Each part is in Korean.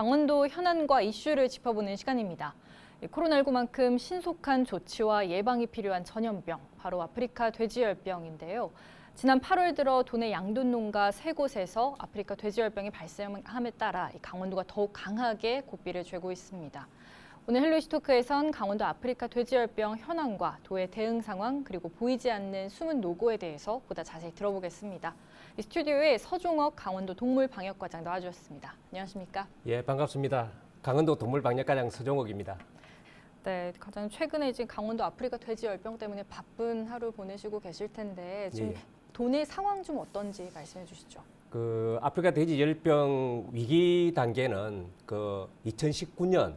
강원도 현안과 이슈를 짚어보는 시간입니다. 이 코로나19만큼 신속한 조치와 예방이 필요한 전염병, 바로 아프리카 돼지열병인데요. 지난 8월 들어 도내 양돈 농가 세 곳에서 아프리카 돼지열병이 발생함에 따라 이 강원도가 더욱 강하게 고삐를 죄고 있습니다. 오늘 헬로이시 토크에선 강원도 아프리카 돼지열병 현황과 도의 대응 상황 그리고 보이지 않는 숨은 노고에 대해서 보다 자세히 들어보겠습니다. 이 스튜디오에 서종옥 강원도 동물방역과장 나와주셨습니다. 안녕하십니까? 예, 반갑습니다. 강원도 동물방역과장 서종옥입니다. 네, 가장 최근에 지금 강원도 아프리카 돼지 열병 때문에 바쁜 하루 보내시고 계실 텐데 지금 예. 도내 상황 좀 어떤지 말씀해 주시죠. 그 아프리카 돼지 열병 위기 단계는 그 2019년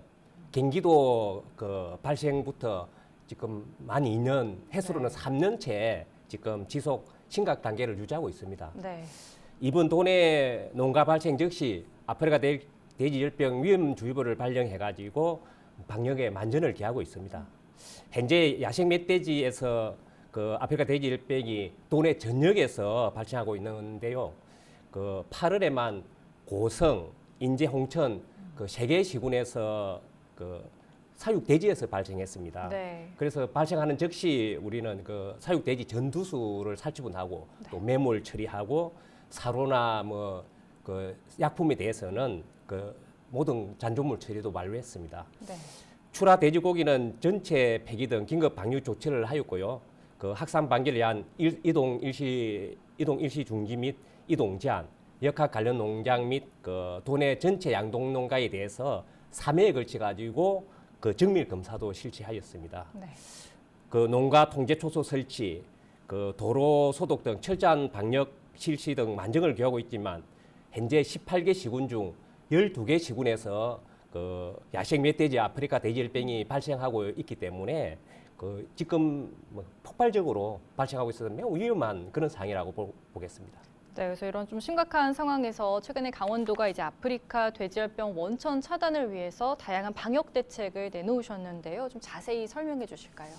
경기도 그 발생부터 지금 만 2년 해수로는 네. 3년째 지금 지속 심각 단계를 유지하고 있습니다. 네, 이번 도내 농가 발생 즉시 아프리카 돼- 돼지 열병 위험 주의보를 발령해 가지고 방역에 만전을 기하고 있습니다. 현재 야생 멧돼지에서 그 아프리카 돼지 열병이 도내 전역에서 발생하고 있는데요. 그 8월에만 고성, 인제, 홍천 그 세 개 시군에서 그 사육 돼지에서 발생했습니다. 네, 그래서 발생하는 즉시 우리는 그 사육 돼지 전두수를 살처분하고 네. 또 매몰 처리하고 사료나 뭐 그 약품에 대해서는 그 모든 잔존물 처리도 완료했습니다. 네, 출하 돼지고기는 전체 폐기 등 긴급 방류 조치를 하였고요. 그 확산 방지를 위한 일, 이동 일시 이동 일시 중지 및 이동 제한, 역학 관련 농장 및 그 도내 전체 양동 농가에 대해서 3회에 걸쳐 가지고 그 정밀 검사도 실시하였습니다. 네, 그 농가 통제 초소 설치, 그 도로 소독 등 철저한 방역 실시 등 만정을 기하고 있지만 현재 18개 시군 중 12개 시군에서 그 야생 멧돼지 아프리카 돼지열병이 발생하고 있기 때문에 그 지금 뭐 폭발적으로 발생하고 있어서 매우 위험한 그런 상황이라고 보, 보겠습니다. 네. 그래서 이런 좀 심각한 상황에서 최근에 강원도가 이제 아프리카 돼지열병 원천 차단을 위해서 다양한 방역 대책을 내놓으셨는데요. 좀 자세히 설명해 주실까요?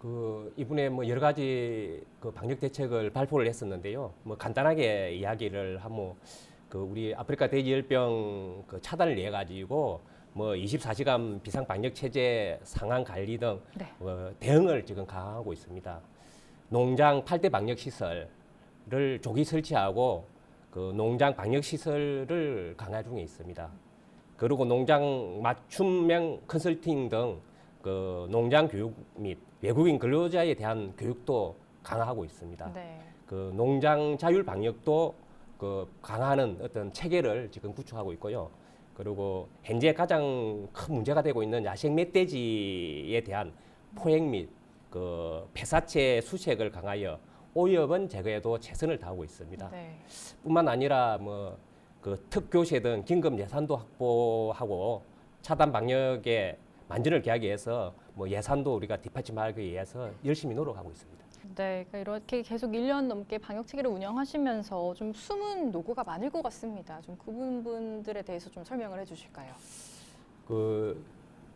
그 이번에 뭐 여러 가지 그 방역 대책을 발표를 했었는데요. 뭐 간단하게 이야기를 하면 그 우리 아프리카 돼지열병 그 차단을 위해 가지고 뭐 24시간 비상 방역 체제 상황 관리 등 네. 어, 대응을 지금 강화하고 있습니다. 농장 8대 방역 시설 을 조기 설치하고 그 농장 방역 시설을 강화 중에 있습니다. 그리고 농장 맞춤형 컨설팅 등 그 농장 교육 및 외국인 근로자에 대한 교육도 강화하고 있습니다. 네. 그 농장 자율 방역도 그 강화하는 어떤 체계를 지금 구축하고 있고요. 그리고 현재 가장 큰 문제가 되고 있는 야생 멧돼지에 대한 포획 및 그 폐사체 수색을 강하여 오염원 제거에도 최선을 다하고 있습니다. 네. 뿐만 아니라 뭐 그 특교체 등 긴급 예산도 확보하고 차단 방역에 만전을 기하기 위해서 뭐 예산도 우리가 뒷받침하기 위해서 열심히 노력하고 있습니다. 네, 그러니까 이렇게 계속 1년 넘게 방역 체계를 운영하시면서 좀 숨은 노고가 많을 것 같습니다. 좀그 부분들에 대해서 좀 설명을 해주실까요? 그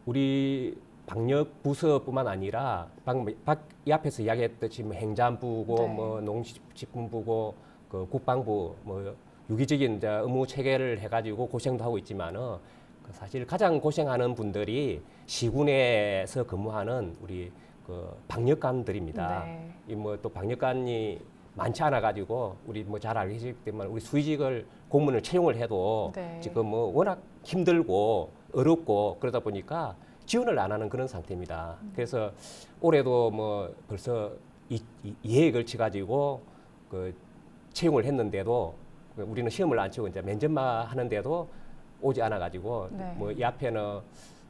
우리 방역 부서뿐만 아니라 방금 박, 이 앞에서 이야기했듯이 뭐 행자부고 네. 뭐 농식품부고 그 국방부 뭐 유기적인 이제 의무 체계를 해가지고 고생도 하고 있지만은 그 사실 가장 고생하는 분들이 시군에서 근무하는 우리 그 방역관들입니다. 네. 이뭐 또 방역관이 많지 않아 가지고 우리 뭐잘 계시기 때문에 우리 수의직을 공무원을 채용을 해도 네. 지금 뭐 워낙 힘들고 어렵고 그러다 보니까 지원을 안 하는 그런 상태입니다. 그래서 올해도 뭐 벌써 이, 이, 이해에 걸쳐 가지고 그 채용을 했는데도 그 우리는 시험을 안 치고 이제 면접만 하는데도 오지 않아 가지고 네. 뭐이 앞에는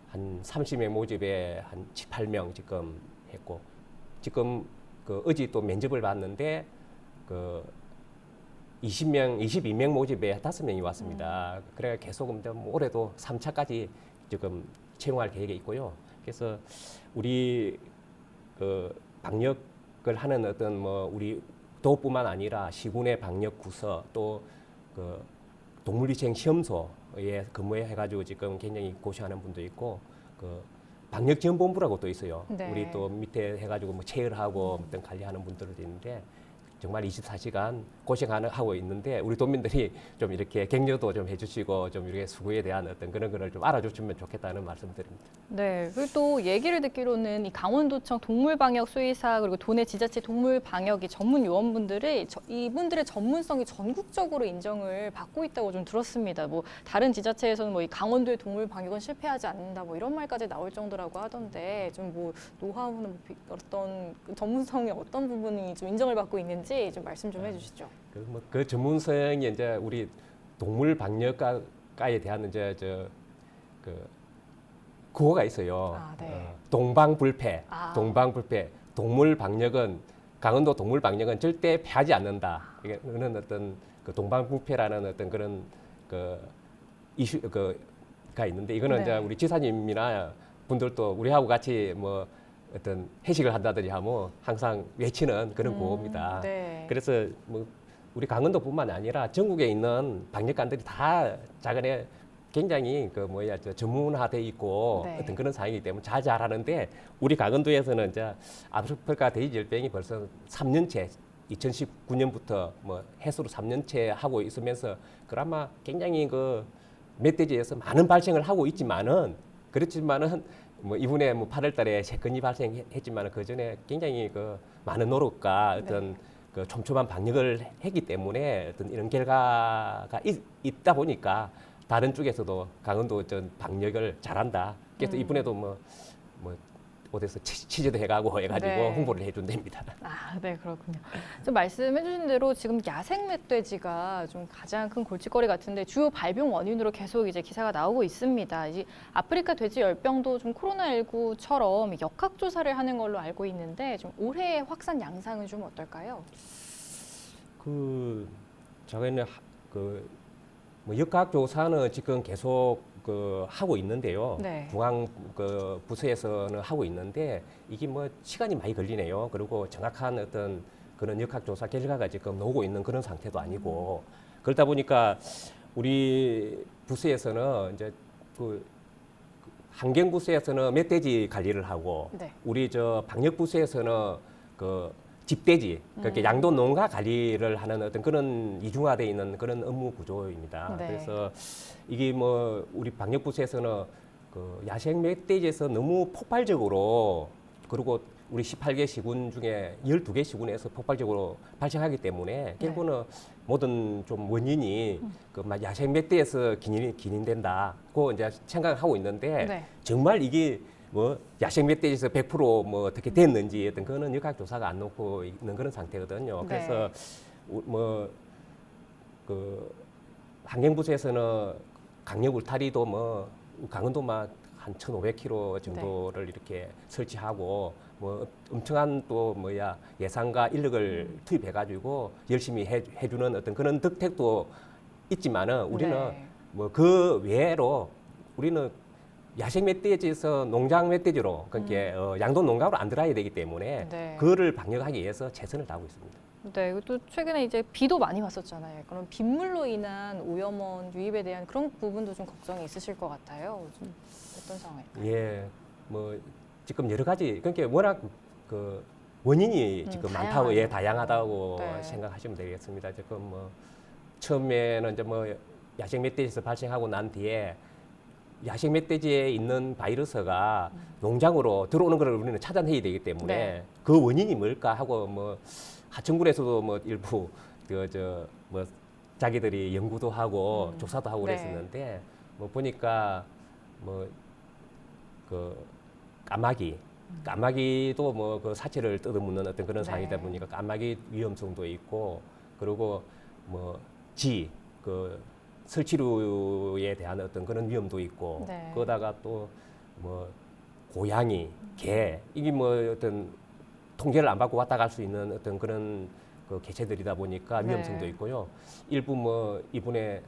한 30명 모집에 한 7, 8명 지금 했고 지금 그 어제 또 면접을 봤는데 그 20명, 22명 모집에 5명이 왔습니다. 그래 계속 뭐 올해도 3차까지 지금 채용할 계획이 있고요. 그래서 우리 그 방역을 하는 어떤 뭐 우리 도뿐만 아니라 시군의 방역 부서 또그 동물위생 시험소에 근무해 가지고 지금 굉장히 고생하는 분도 있고 그 방역 지원본부라고 또 있어요. 네. 우리 또 밑에 해가지고 뭐 체열하고 어떤 관리하는 분들도 있는데 정말 24시간 고생하는 하고 있는데 우리 도민들이 좀 이렇게 격려도 좀 해주시고 좀 이렇게 수고에 대한 어떤 그런 거를 좀 알아주시면 좋겠다는 말씀드립니다. 네, 그리고 또 얘기를 듣기로는 이 강원도청 동물방역 수의사 그리고 도내 지자체 동물방역이 전문 요원분들이 저- 이분들의 전문성이 전국적으로 인정을 받고 있다고 좀 들었습니다. 뭐 다른 지자체에서는 뭐 이 강원도의 동물방역은 실패하지 않는다 뭐 이런 말까지 나올 정도라고 하던데 좀 뭐 노하우는 뭐 비- 어떤 그 전문성의 어떤 부분이 좀 인정을 받고 있는지 좀 말씀 좀 해주시죠. 그, 뭐, 그 전문성이 이제 우리 동물 방역가에 대한 이제 저그 구호가 있어요. 아, 네. 어, 동방불패, 아. 동방불패. 동물 방역은 강원도 동물 방역은 절대 패하지 않는다. 이게 그런 어떤 그 동방불패라는 어떤 그런 그 이슈 그가 있는데 이거는 네. 이제 우리 지사님이나 분들도 우리하고 같이 뭐 어떤 회식을 한다든지 하면 항상 외치는 그런 음, 구호입니다. 네. 그래서 뭐 우리 강원도뿐만 아니라 전국에 있는 방역관들이 다 자간에 굉장히 그 뭐야 저 전문화돼 있고 네. 어떤 그런 상황이기 때문에 잘 잘하는데 우리 강원도에서는 이제 아프리카 돼지열병이 벌써 3년째 2019년부터 뭐 해수로 3년째 하고 있으면서 그나마 굉장히 그 멧돼지에서 많은 발생을 하고 있지만은 그렇지만은 뭐 이번에 뭐 8월달에 세 건이 발생했지만은 그 전에 굉장히 그 많은 노력과 어떤 네. 그 촘촘한 방역을 했기 때문에 어떤 이런 결과가 있, 있다 보니까 다른 쪽에서도 강원도 전 방역을 잘한다. 그래서 음. 이번에도 뭐 뭐 치- 취재도 해가고 해가지고 네. 홍보를 해준답니다. 아, 네, 그렇군요. 좀 말씀해주신 대로 지금 야생 멧돼지가 좀 가장 큰 골칫거리 같은데 주요 발병 원인으로 계속 이제 기사가 나오고 있습니다. 이 아프리카 돼지 열병도 좀 코로나19처럼 역학 조사를 하는 걸로 알고 있는데 좀 올해 확산 양상은 좀 어떨까요? 그 저희는 그뭐 역학 조사는 지금 계속 그 하고 있는데요. 네. 중앙 그 부서에서는 하고 있는데 이게 뭐 시간이 많이 걸리네요. 그리고 정확한 어떤 그런 역학 조사 결과가 지금 나오고 있는 그런 상태도 아니고 그러다 보니까 우리 부서에서는 이제 그 환경 부서에서는 멧돼지 관리를 하고 네. 우리 저 방역 부서에서는 그 집돼지 그렇게 음. 양도 농가 관리를 하는 어떤 그런 이중화돼 있는 그런 업무 구조입니다. 네. 그래서 이게 뭐 우리 방역 부서에서는 그 야생 멧돼지에서 너무 폭발적으로 그리고 우리 18개 시군 중에 12개 시군에서 폭발적으로 발생하기 때문에 결국은 모든 좀 원인이 그막 야생 멧돼에서 기인, 기인된다. 고 이제 생각하고 있는데 네. 정말 이게 뭐 야생 멧돼지에서 100%뭐 어떻게 됐는지 어떤 그거는 역학 조사가 안 놓고 있는 그런 상태거든요. 네. 그래서 뭐그 환경부서에서는 강력 울타리도 뭐 강원도만 한 1,500km 정도를 이렇게 설치하고 뭐 엄청난 또 뭐야 예산과 인력을 투입해 가지고 열심히 해, 해주는 어떤 그런 덕택도 있지만은 우리는 네. 뭐그 외로 우리는 야생 멧돼지에서 농장 멧돼지로 그러니까 어, 양도 농가로 안 들어야 되기 때문에 음. 네. 그거를 방역하기 위해서 최선을 다하고 있습니다. 네, 또 최근에 이제 비도 많이 왔었잖아요. 그럼 빗물로 인한 오염원 유입에 대한 그런 부분도 좀 걱정이 있으실 것 같아요. 좀 어떤 상황일까요? 예, 뭐 지금 여러 가지 그러니까 워낙 그 원인이 음, 지금 다양하네요. 많다고 예 다양하다고 네. 생각하시면 되겠습니다. 지금 뭐 처음에는 이제 뭐 야생 멧돼지에서 발생하고 난 뒤에 야생 멧돼지에 있는 바이러스가 농장으로 들어오는 걸 우리는 찾아내야 되기 때문에 음. 네. 그 원인이 뭘까 하고 뭐 하천군에서도 뭐 일부 그저뭐 자기들이 연구도 하고 음. 조사도 하고 네. 그랬었는데 뭐 보니까 뭐 그 까마귀 까마귀도 뭐 그 사체를 뜯어묻는 어떤 그런 네. 상황이다 보니까 까마귀 위험성도 있고 그리고 뭐 뭐지그 설치류에 대한 어떤 그런 위험도 있고 네. 그러다가 또 뭐 고양이 개 이게 뭐 어떤 통계를 안 받고 왔다 갈 수 있는 어떤 그런 그 개체들이다 보니까 네. 위험성도 있고요 일부 뭐 이번에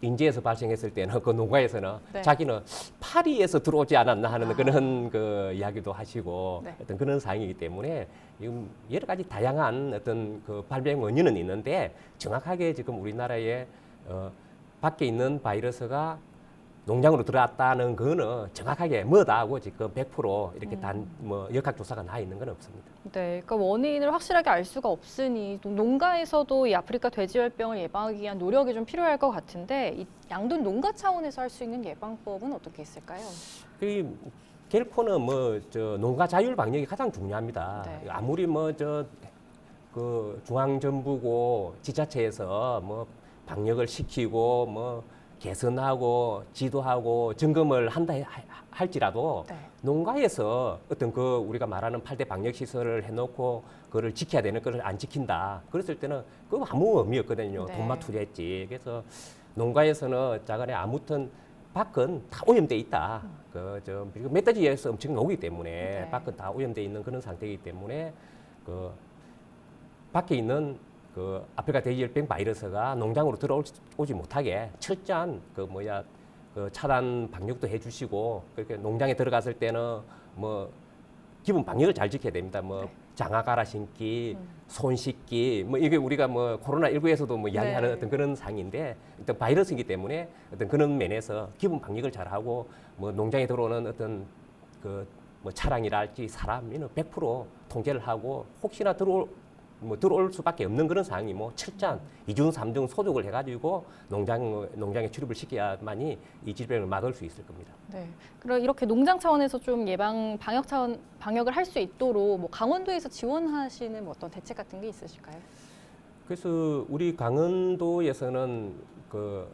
인제에서 발생했을 때는 그 농가에서는 네. 자기는 파리에서 들어오지 않았나 하는 아. 그런 그 이야기도 하시고 네. 어떤 그런 상황이기 때문에 지금 여러 가지 다양한 어떤 그 발병 원인은 있는데 정확하게 지금 우리나라에 어, 밖에 있는 바이러스가 농장으로 들어왔다는 거는 정확하게 뭐다 하고 지금 100% 이렇게 단 뭐 역학 조사가 나 있는 건 없습니다. 네, 그러니까 원인을 확실하게 알 수가 없으니 농- 농가에서도 이 아프리카 돼지열병을 예방하기 위한 노력이 좀 필요할 것 같은데 이 양돈 농가 차원에서 할 수 있는 예방법은 어떻게 있을까요? 그 결코는 뭐 저 농가 자율 방역이 가장 중요합니다. 네. 아무리 뭐 저 그 중앙 정부고 지자체에서 뭐 방역을 시키고 뭐 개선하고 지도하고 점검을 한다 해- 할지라도 네. 농가에서 어떤 그 우리가 말하는 8대 방역 시설을 해놓고 그거를 지켜야 되는 것을 안 지킨다. 그랬을 때는 그거 아무 의미 없거든요. 네. 돈만 투자했지. 그래서 농가에서는 자간에 아무튼 밖은 다 오염돼 있다. 그저 멧돼지에서 엄청 오기 때문에 네. 밖은 다 오염돼 있는 그런 상태이기 때문에 그 밖에 있는 그 아프리카 돼지열병 바이러스가 농장으로 들어오지 못하게 철저한 그 뭐야 그 차단 방역도 해주시고 그렇게 농장에 들어갔을 때는 뭐 기본 방역을 잘 지켜야 됩니다. 뭐 네. 장화 갈아 신기, 음. 손 씻기, 뭐 이게 우리가 뭐 코로나 19에서도 뭐 이야기하는 네. 어떤 그런 상인데 어떤 바이러스이기 때문에 어떤 그런 면에서 기본 방역을 잘 하고 뭐 농장에 들어오는 어떤 그 뭐 차량이랄지 사람이는 100% 통제를 하고 혹시나 들어올 뭐 들어올 수밖에 없는 그런 상황이 뭐 철저한 이중 삼중 소독을 해가지고 농장 농장에 출입을 시켜야만이 이 질병을 막을 수 있을 겁니다. 네. 그럼 이렇게 농장 차원에서 좀 예방 방역 차원 방역을 할 수 있도록 뭐 강원도에서 지원하시는 뭐 어떤 대책 같은 게 있으실까요? 그래서 우리 강원도에서는 그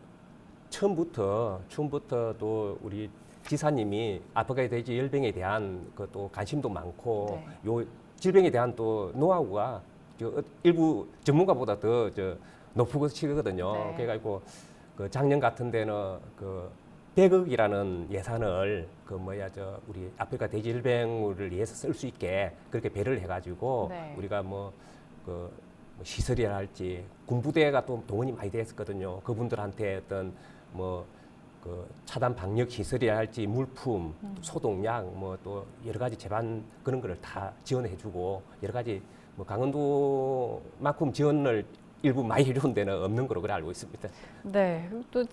처음부터 처음부터 또 우리 지사님이 아프리카 돼지 열병에 대한 그 또 관심도 많고 네. 요 질병에 대한 또 노하우가 저 일부 전문가보다 더 저 높으시거든요. 네. 그래가지고 그 작년 같은 데는 그 100억이라는 예산을 그 뭐야 저 우리 아프리카 돼지 열병을 위해서 쓸 수 있게 그렇게 배를 해가지고 네. 우리가 뭐그 시설이랄지 군부대가 또 동원이 많이 됐었거든요. 그분들한테 어떤 뭐 그 차단 방역 시설이랄지 물품, 음. 또 소독약, 뭐 또 여러 가지 제반 그런 거를 다 지원해주고 여러 가지 뭐 강원도만큼 지원을 일부 많이 해준 데는 없는 거로 그래 알고 있습니다. 네. 또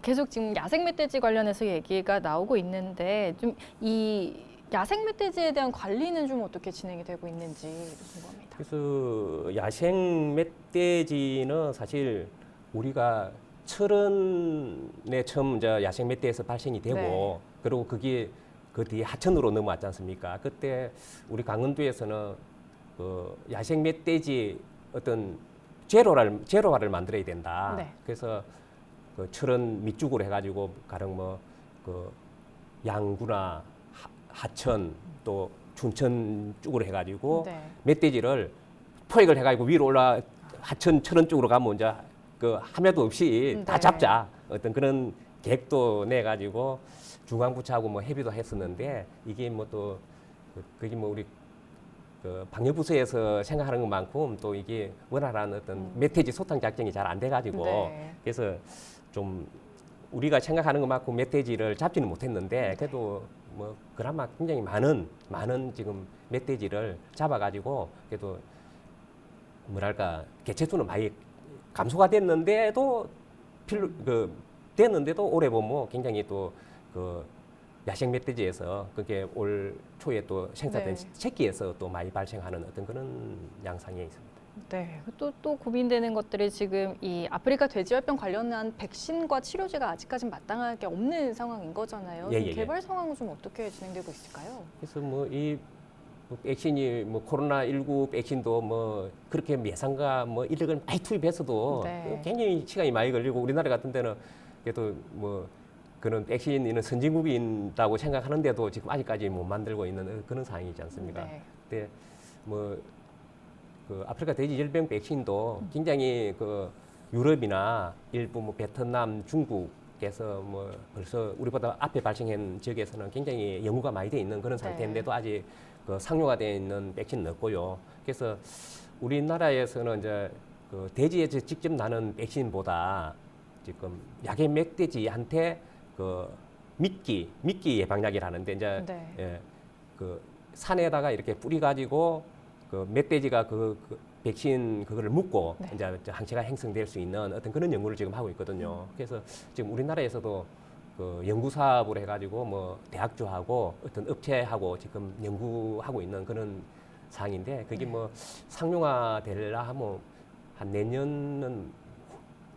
계속 지금 야생 멧돼지 관련해서 얘기가 나오고 있는데 좀 이 야생 멧돼지에 대한 관리는 좀 어떻게 진행이 되고 있는지 궁금합니다. 그래서 야생 멧돼지는 사실 우리가 철원에 처음 이제 야생 멧돼에서 발생이 되고 네. 그리고 그게 그 뒤에 하천으로 넘어왔지 않습니까? 그때 우리 강원도에서는 그 야생 멧돼지 어떤 제로를 제로화를 만들어야 된다. 네. 그래서 그 철원 밑쪽으로 해가지고 가령 뭐그 양구나 하- 하천 또 춘천 쪽으로 해가지고 네. 멧돼지를 포획을 해가지고 위로 올라 하천 철원 쪽으로 가면 이제 그 함야도 없이 다 네. 잡자 어떤 그런 계획도 내 가지고 중앙부처하고 뭐 협의도 했었는데 이게 뭐 또 그게 뭐 우리 그 방역부서에서 생각하는 것만큼 또 이게 원활한 어떤 음. 멧돼지 소탕 작전이 잘 안 돼가지고 네. 그래서 좀 우리가 생각하는 것만큼 멧돼지를 잡지는 못했는데 그래도 뭐 그나마 굉장히 많은 많은 지금 멧돼지를 잡아가지고 그래도 뭐랄까 개체 수는 많이 감소가 됐는데도 필요 그 됐는데도 올해 보면 굉장히 또그 야생 멧돼지에서 그게 올 초에 또 생산된 네. 새끼에서 또 많이 발생하는 어떤 그런 양상이 있습니다. 네. 또, 또 고민되는 것들이 지금 이 아프리카 돼지열병 관련한 백신과 치료제가 아직까지 마땅하게 없는 상황인 거잖아요. 예, 좀 예, 예. 개발 상황은 좀 어떻게 진행되고 있을까요? 그래서 뭐이 백신이 뭐 코로나 19 백신도 뭐 그렇게 예상과 뭐 인력을 많이 투입해서도 네. 굉장히 시간이 많이 걸리고 우리나라 같은 데는 그래도 뭐 그런 백신이는 선진국이다고 생각하는데도 지금 아직까지 못 만들고 있는 그런 상황이지 않습니까? 네. 근데 뭐 그 아프리카 돼지 열병 백신도 굉장히 그 유럽이나 일부 뭐 베트남, 중국에서 뭐 벌써 우리보다 앞에 발생한 지역에서는 굉장히 연구가 많이 돼 있는 그런 상태인데도 아직 그 상용화 되어 있는 백신은 없고요. 그래서 우리나라에서는 이제 그 돼지에서 직접 나는 백신보다 지금 야생 멧돼지한테 그 미끼, 미끼 예방약이라는데 이제 네. 예, 그 산에다가 이렇게 뿌리 가지고 그 멧돼지가 그, 그 백신 그거를 묻고 네. 이제 항체가 형성될 수 있는 어떤 그런 연구를 지금 하고 있거든요. 그래서 지금 우리나라에서도 그 연구 사업을 해가지고 뭐 대학주하고 어떤 업체하고 지금 연구하고 있는 그런 상황인데 그게 뭐 상용화 될라 하면 한 내년은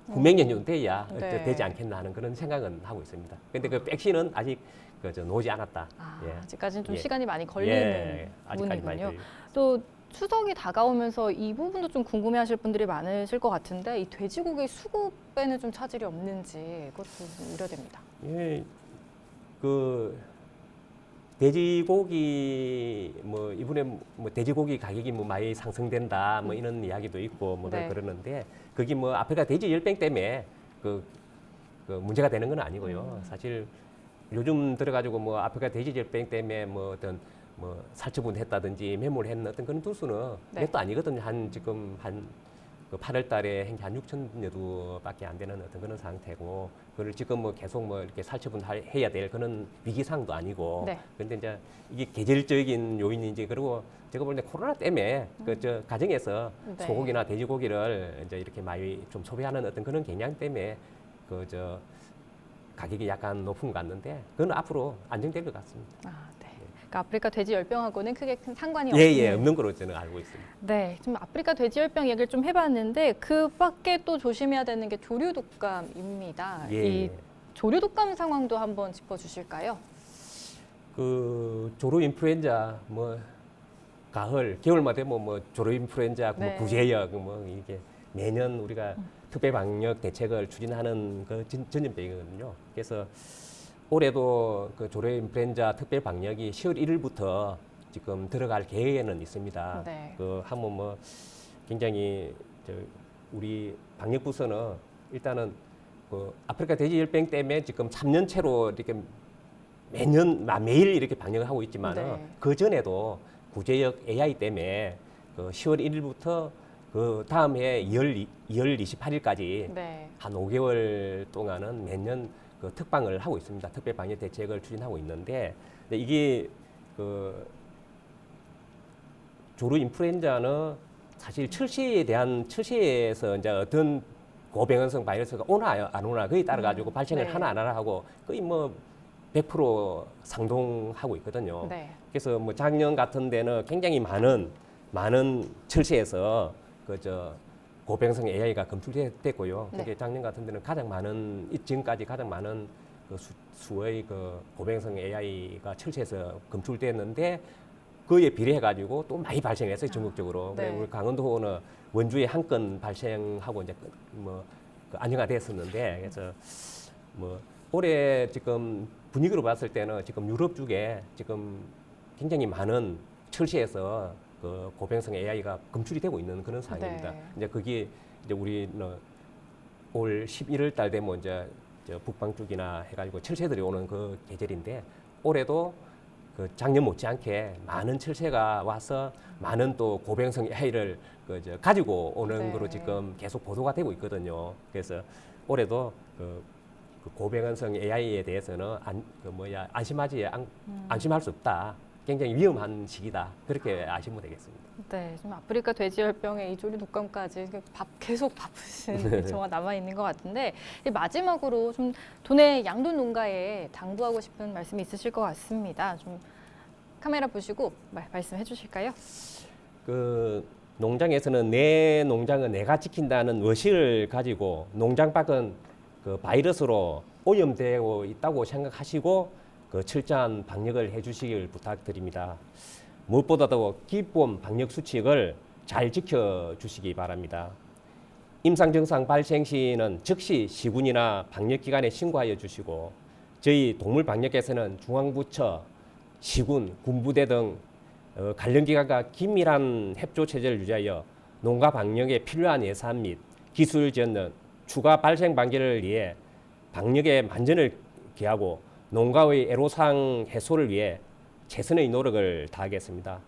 후명년 정도 돼야 네. 되지 않겠나 하는 그런 생각은 하고 있습니다. 근데 그 백신은 아직 그저 나오지 않았다. 아, 예. 아직까지는 좀 예. 시간이 많이 걸리는 예, 아직까지 많이 부분이군요. 또 추석이 다가오면서 이 부분도 좀 궁금해하실 분들이 많으실 것 같은데 이 돼지고기 수급에는 좀 차질이 없는지 그것도 좀 우려됩니다. 예, 그 돼지고기 뭐 이번에 뭐 돼지고기 가격이 뭐 많이 상승된다 뭐 이런 이야기도 있고 뭐 네. 그러는데 그게 뭐 아프리카 돼지 열병 때문에 그, 그 문제가 되는 건 아니고요. 음. 사실 요즘 들어가지고 뭐 아프리카 돼지 열병 때문에 뭐 어떤 뭐 살처분 했다든지 매몰 했는 어떤 그런 두수는 네. 몇도 아니거든요. 한 지금 한 그 8월 달에 한 6천 여두밖에 안 되는 어떤 그런 상태고 그걸 지금 뭐 계속 뭐 이렇게 살처분 할- 해야 될 그런 위기상도 아니고 네. 근데 이제 이게 계절적인 요인인지 그리고 제가 볼 때 코로나 때문에 그저 가정에서 네. 소고기나 돼지고기를 이제 이렇게 많이 좀 소비하는 어떤 그런 경향 때문에 그 저 가격이 약간 높은 것 같는데 그건 앞으로 안정될 것 같습니다. 아, 네. 그러니까 아프리카 돼지 열병하고는 크게 큰 상관이 예, 없는. 예, 없는 거로 저는 알고 있습니다. 네, 좀 아프리카 돼지 열병 얘기를 좀 해봤는데 그 밖에 또 조심해야 되는 게 조류 독감입니다. 예, 이 예. 조류 독감 상황도 한번 짚어주실까요? 그 조루 인플루엔자 뭐 가을 겨울마다 되면 뭐 조루 인플루엔자 네. 뭐 구제역 뭐 이게 매년 우리가 특별 방역 대책을 추진하는 그 전- 전염병이거든요. 그래서 올해도 그 조루 인플루엔자 특별 방역이 10월 1일부터 지금 들어갈 계획에는 있습니다. 네. 그 하면 뭐 굉장히 저 우리 방역 부서는 일단은 그 아프리카 돼지 열병 때문에 지금 3년째로 이렇게 매년 마- 매일 이렇게 방역을 하고 있지만 네. 은그 전에도 구제역 AI 때문에 그 10월 1일부터 그 다음 해 2월, 2월 28일까지 네. 한 5개월 동안은 매년 그 특방을 하고 있습니다. 특별 방역 대책을 추진하고 있는데 이게 그 조루 인플루엔자는 사실 철시에 대한 철시에서 이제 어떤 고병원성 바이러스가 오나 안 오나 그에 따라 가지고 음, 발생을 네. 하나 안 하나 하고 거의 뭐 100% 상동하고 있거든요. 네. 그래서 뭐 작년 같은 데는 굉장히 많은 많은 철시에서 그저 고병성 AI가 검출됐고요. 네. 그게 작년 같은 데는 가장 많은 이- 지금까지 가장 많은 그 수, 수의 그 고병성 AI가 철시에서 검출됐는데 그에 비례해 가지고 또 많이 발생했어요 전국적으로. 네. 우리 강원도는 원주에 한 건 발생하고 이제 뭐그 안정화 됐었는데 그래서 뭐 올해 지금 분위기로 봤을 때는 지금 유럽 쪽에 지금 굉장히 많은 철시에서 그 고병성 AI가 검출이 되고 있는 그런 상황입니다. 네. 이제 그게 이제 우리는 올 11월 달 되면 이제 저 북방 쪽이나 해가지고 철새들이 오는 그 계절인데 올해도 그 작년 못지않게 많은 철새가 와서 많은 또 고병성 AI를 그저 가지고 오는 네. 거로 지금 계속 보도가 되고 있거든요. 그래서 올해도 그, 그 고병원성 AI에 대해서는 안, 그 뭐야 안심하지 안, 음. 안심할 수 없다. 굉장히 위험한 시기다. 그렇게 아시면 되겠습니다. 네, 좀 아프리카 돼지열병에 이 조류 독감까지 밥 계속 바쁘신 정화 남아 있는 것 같은데 이 마지막으로 좀 도내 양돈 농가에 당부하고 싶은 말씀이 있으실 것 같습니다. 좀 카메라 보시고 말, 말씀해 주실까요? 그 농장에서는 내 농장은 내가 지킨다는 의식을 가지고 농장 밖은 그 바이러스로 오염되고 있다고 생각하시고 그 철저한 방역을 해주시길 부탁드립니다. 무엇보다도 기본 방역 수칙을 잘 지켜주시기 바랍니다. 임상 증상 발생 시는 즉시 시군이나 방역기관에 신고하여 주시고 저희 동물 방역에서는 중앙부처, 시군, 군부대 등 어, 관련 기관과 긴밀한 협조 체제를 유지하여 농가 방역에 필요한 예산 및 기술 지원 등 추가 발생 방지를 위해 방역에 만전을 기하고 농가의 애로사항 해소를 위해 최선의 노력을 다하겠습니다.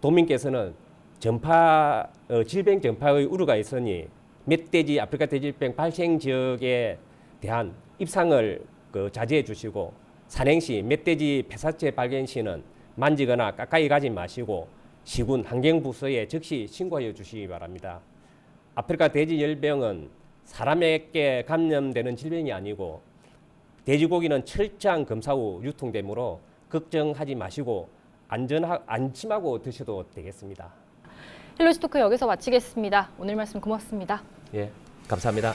도민께서는 전파 어, 질병 전파의 우려가 있으니 멧돼지 아프리카 돼지병 발생 지역에 대한 입상을 그 자제해 주시고 산행 시 멧돼지 폐사체 발견 시는 만지거나 가까이 가지 마시고 시군 환경부서에 즉시 신고하여 주시기 바랍니다. 아프리카 돼지 열병은 사람에게 감염되는 질병이 아니고 돼지고기는 철저한 검사 후 유통되므로 걱정하지 마시고 안전하, 안심하고 드셔도 되겠습니다. 헬로시 토크 여기서 마치겠습니다. 오늘 말씀 고맙습니다. 예, 감사합니다.